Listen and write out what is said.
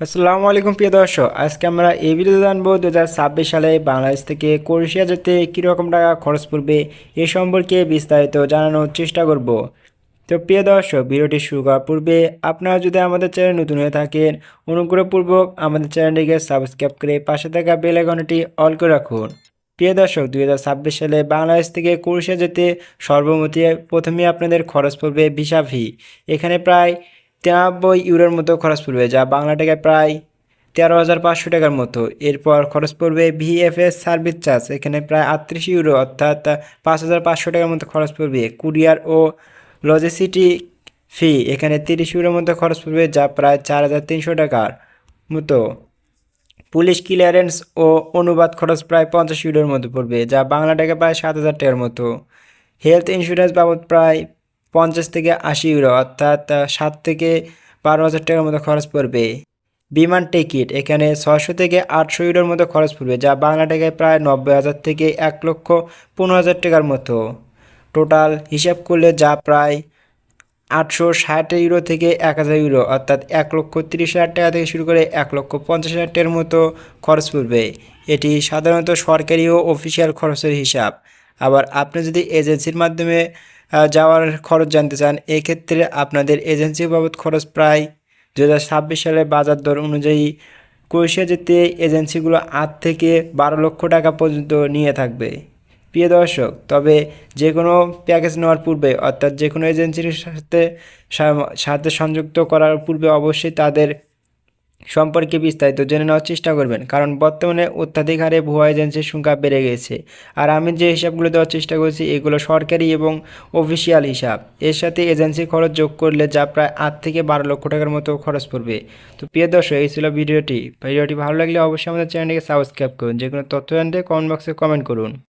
আসসালামু আলাইকুম প্রিয় দর্শক, আজকে আমরা এই ভিডিওতে জানব দু হাজার ছাব্বিশ সালে বাংলাদেশ থেকে ক্রোয়েশিয়া যেতে কীরকম টাকা খরচ পড়বে এ সম্পর্কে বিস্তারিত জানানোর চেষ্টা করব। তো প্রিয় দর্শক, ভিডিওটি শুরু করার পূর্বে আপনারা যদি আমাদের চ্যানেল নতুন হয়ে থাকেন, অনুগ্রহপূর্বক আমাদের চ্যানেলটিকে সাবস্ক্রাইব করে পাশে থাকা বেল আইকনটি অল করে রাখুন। প্রিয় দর্শক দু হাজার ছাব্বিশ সালে বাংলাদেশ থেকে ক্রোয়েশিয়া যেতে সর্বমতি প্রথমে আপনাদের খরচ পড়বে ভিসা ফি। এখানে প্রায় তিরানব্বই ইউরোর মতো খরচ পড়বে, যা বাংলা টাকায় প্রায় তেরো হাজার পাঁচশো টাকার মতো। এরপর খরচ পড়বে ভিএফএস সার্ভিস চার্জ, এখানে প্রায় আটত্রিশ ইউরো, অর্থাৎ পাঁচ হাজার পাঁচশো টাকার মতো খরচ পড়বে। কুরিয়ার ও লজিসিটি ফি, এখানে তিরিশ ইউরোর মতো খরচ পড়বে, যা প্রায় চার হাজার তিনশো টাকার মতো। পুলিশ ক্লিয়ারেন্স ও অনুবাদ খরচ প্রায় পঞ্চাশ ইউরোর মতো পড়বে, যা বাংলা টাকা প্রায় সাত হাজার টাকার মতো। হেলথ ইন্স্যুরেন্স বাবদ প্রায় পঞ্চাশ থেকে আশি ইউরো অর্থাৎ সাত থেকে বারো হাজার টাকার মতো খরচ পড়বে। বিমান টিকিট, এখানে ছশো থেকে আটশো ইউরোর মতো খরচ পড়বে, যা বাংলা টাকায় প্রায় নব্বই হাজার থেকে এক লক্ষ পনেরো হাজার টাকার মতো। টোটাল হিসাব করলে যা প্রায় আটশো ষাট ইউরো থেকে এক হাজার ইউরো অর্থাৎ এক লক্ষ তিরিশ হাজার টাকা থেকে শুরু করে এক লক্ষ পঞ্চাশ হাজার টাকার মতো খরচ পড়বে। এটি সাধারণত সরকারি ও অফিসিয়াল খরচের হিসাব। আবার আপনি যদি এজেন্সির মাধ্যমে যাওয়ার খরচ জানতে চান, এক্ষেত্রে আপনাদের এজেন্সি বাবদ খরচ প্রায় দু হাজার ছাব্বিশ সালে বাজার দর অনুযায়ী ক্রোয়েশিয়া যেতে এজেন্সিগুলো আট থেকে বারো লক্ষ টাকা পর্যন্ত নিয়ে থাকবে। প্রিয় দর্শক, তবে যে কোনো প্যাকেজ নেওয়ার পূর্বে, অর্থাৎ যে কোনো এজেন্সির সাথে সাথে সংযুক্ত করার পূর্বে অবশ্যই তাদের সম্পর্কে বিস্তারিত জেনে নেওয়ার চেষ্টা করবেন, কারণ বর্তমানে অত্যাধিক হারে ভুয়া এজেন্সির সংখ্যা বেড়ে গেছে। আর আমি যে হিসাবগুলো দেওয়ার চেষ্টা করছি, এগুলো সরকারি এবং অফিসিয়াল হিসাব। এর সাথে এজেন্সি খরচ যোগ করলে যা প্রায় আট থেকে বারো লক্ষ টাকার মতো খরচ পড়বে। তো প্রিয় দর্শক, এই ছিল ভিডিওটি। ভিডিওটি ভালো লাগলে অবশ্যই আমাদের চ্যানেলটিকে সাবস্ক্রাইব করুন। যে কোনো তথ্য জানতে কমেন্ট বক্সে কমেন্ট করুন।